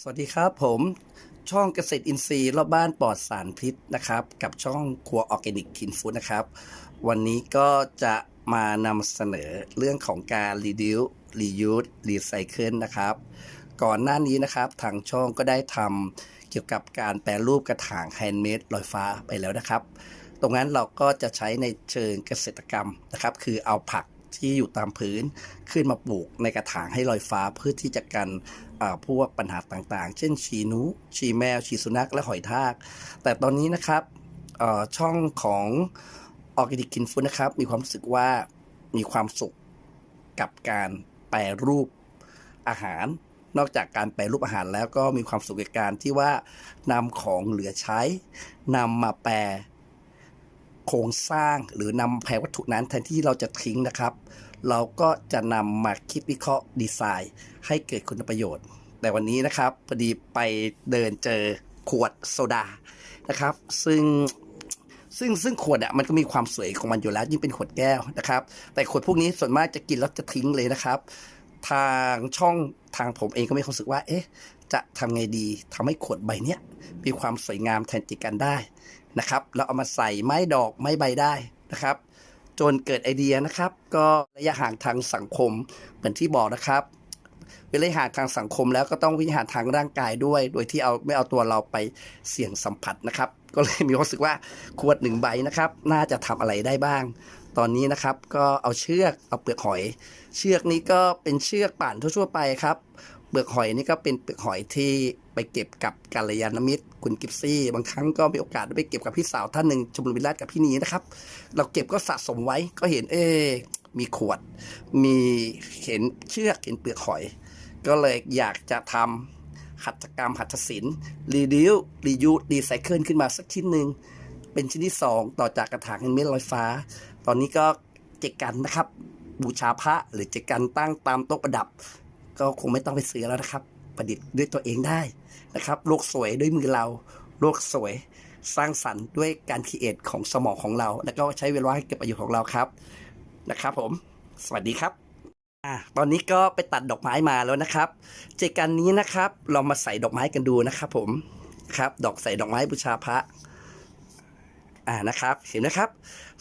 สวัสดีครับผมช่องเกษตรอินทรีย์รอบบ้านปลอดสารพิษนะครับ กับช่องครัวออร์แกนิกคินฟู้ดนะครับ วันนี้ก็จะมานำเสนอเรื่องของการ reduce reuse recycle นะครับ ก่อนหน้านี้นะครับ ทางช่องก็ได้ทำเกี่ยวกับการแปรรูปกระถางแฮนด์เมดลอยฟ้าไปแล้วนะครับ ตรงนั้นเราก็จะใช้ในเชิงเกษตรกรรมนะครับ คือเอาผัก ที่อยู่ตามพื้นขึ้นมาปลูกในกระถางให้ลอยฟ้าเพื่อที่จะกันพวกปัญหาต่างๆ เช่นฉีนูฉีแมวฉีสุนัขและหอยทาก แต่ตอนนี้นะครับช่องของออร์แกนิกกินฟู้ดนะครับ มีความรู้สึกว่ามีความสุขกับการแปรรูปอาหาร นอกจากการแปรรูปอาหารแล้วก็มีความสุขกับการที่ว่านำของเหลือใช้นำมาแปร โครงสร้างหรือนำแพรวัตถุนั้นแทนที่เราจะทิ้งนะครับ เราก็จะนำมาคิดวิเคราะห์ดีไซน์ ให้เกิดคุณประโยชน์ แต่วันนี้นะครับพอดีไปเดินเจอขวดโซดานะครับ ซึ่งซึ่งซึ่งขวดอะมันก็มีความสวยของมันอยู่แล้ว ยิ่งเป็นขวดแก้วนะครับ แต่ขวดพวกนี้ส่วนมากจะกินแล้วจะทิ้งเลยนะครับ ทางช่องทางผมเองก็มีความรู้สึกว่า เอ๊ะ จะทำไงดีทำให้ขวดใบเนี้ยมีความสวยงามแทนจิกันได้นะครับแล้วเอามาใส่ไม้ดอกไม้ใบได้นะครับ จนเกิดไอเดียนะครับ ก็ระยะห่างทางสังคมเหมือนที่บอกนะครับเว้นระยะห่างทางสังคมแล้วก็ต้องวิหารทางร่างกายด้วย โดยที่เอาไม่เอาตัวเราไปเสี่ยงสัมผัสนะครับ ก็เลยมีความรู้สึกว่าขวดหนึ่งใบนะครับ น่าจะทำอะไรได้บ้าง ตอนนี้นะครับก็เอาเชือกเอาเปลือกหอย เชือกนี้ก็เป็นเชือกป่านทั่วๆไปครับ เปลือกหอยนี่ก็เป็นเปลือกหอยที่ไปเก็บกับกัลยาณมิตร คุณกิฟซี่บางครั้งก็มีโอกาสได้ไปเก็บกับพี่สาวท่านหนึ่งชมรมวิลาศกับพี่นีนะครับ เราเก็บก็สะสมไว้ก็เห็นเอ๊มีขวด มีเห็นเชือกเห็นเปลือกหอย ก็เลยอยากจะทำหัตถกรรมหัตถศิลป์รีดิวรียูรีไซเคิลขึ้นมาสักชิ้นหนึ่งเป็นชิ้นที่ 2 ต่อจากกระถางเฮนเมดลอยฟ้า ตอนนี้ก็เจกันนะครับ บูชาพระหรือเจกันตั้งตามโต๊ะประดับ ก็คงไม่ต้องไปซื้อแล้วนะครับ ประดิษฐ์ด้วยตัวเองได้นะครับ โลกสวยด้วยมือเรา โลกสวยสร้างสรรค์ด้วยการคิดเอทของสมองของเรา แล้วก็ใช้เวลาให้เกิดประโยชน์ของเราครับนะครับ ผม สวัสดีครับอะตอนนี้ก็ไปตัดดอกไม้มาแล้วนะครับเจกันนี้นะครับ เรามาใส่ดอกไม้กันดูนะครับ ผมครับ ดอกใส่ดอกไม้บูชาพระอ่านะครับ เห็นนะครับ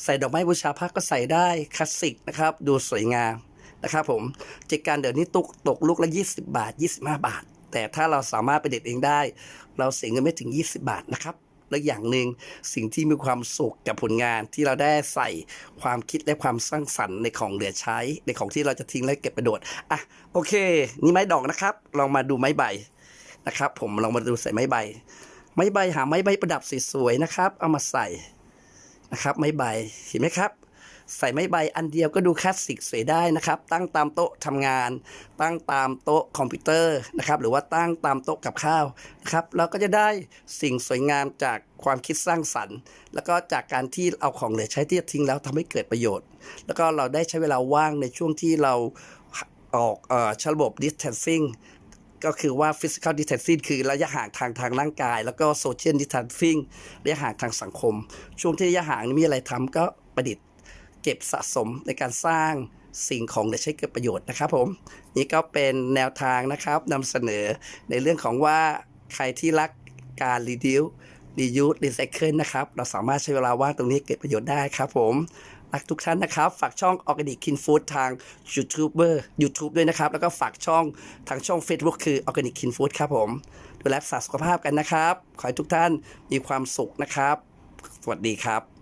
ใส่ดอกไม้บูชาพระก็ใส่ได้คลาสสิกนะครับ ดูสวยงาม นะครับผมเจกันเดี๋ยวนี้ตกตกลูกละ 20 บาท 25 บาท แต่ถ้าเราสามารถไปเด็ดเองได้ เราเสียเงินไม่ถึง 20 บาทนะครับและอย่างหนึ่งสิ่งที่มีความสุขกับผลงานที่เราได้ใส่ความคิดและความสร้างสรรค์ในของเหลือใช้ ในของที่เราจะทิ้งและเก็บประโยชน์อะโอเค นี่ไม้ดอกนะครับ ลองมาดูไม้ใบนะครับ ผมลองมาดูใส่ไม้ใบ ไม้ใบหาไม้ใบประดับสวยๆนะครับ เอามาใส่นะครับ ไม้ใบเห็นไหมครับ ใส่ไม้ใบอันเดียวก็ดูคลาสสิกสวยได้นะครับ ตั้งตามโต๊ะทำงาน ตั้งตามโต๊ะคอมพิวเตอร์นะครับ หรือว่าตั้งตามโต๊ะกับข้าวครับเราก็จะได้สิ่งสวยงามจากความคิดสร้างสรรค์ แล้วก็จากการที่เอาของเหลือใช้ที่จะทิ้งแล้วทำให้เกิดประโยชน์ แล้วก็เราได้ใช้เวลาว่างในช่วงที่เราออกเอ่อชระบบ distancing ก็คือว่า physical distancing คือระยะห่างทางทางร่างกาย แล้วก็ social distancing ระยะห่างทางสังคม ช่วงที่ระยะห่างนี้มีอะไรทำก็ประดิษฐ์ เก็บสะสมในการสร้างสิ่งของและใช้เกิดประโยชน์นะครับผม นี่ก็เป็นแนวทางนะครับนำเสนอในเรื่องของว่าใครที่รักการ reduce reuse recycle นะครับ เราสามารถใช้เวลาว่างตรงนี้เก็บประโยชน์ได้ครับผม รักทุกท่านนะครับ ฝากช่อง Organic Kin Food ทาง YouTuber YouTube ด้วยนะครับ แล้วก็ฝากช่องทางช่อง Facebook คือ Organic Kin Food ครับผมดูแลรักษาสุขภาพกันนะครับ ขอให้ทุกท่านมีความสุขนะครับ สวัสดีครับ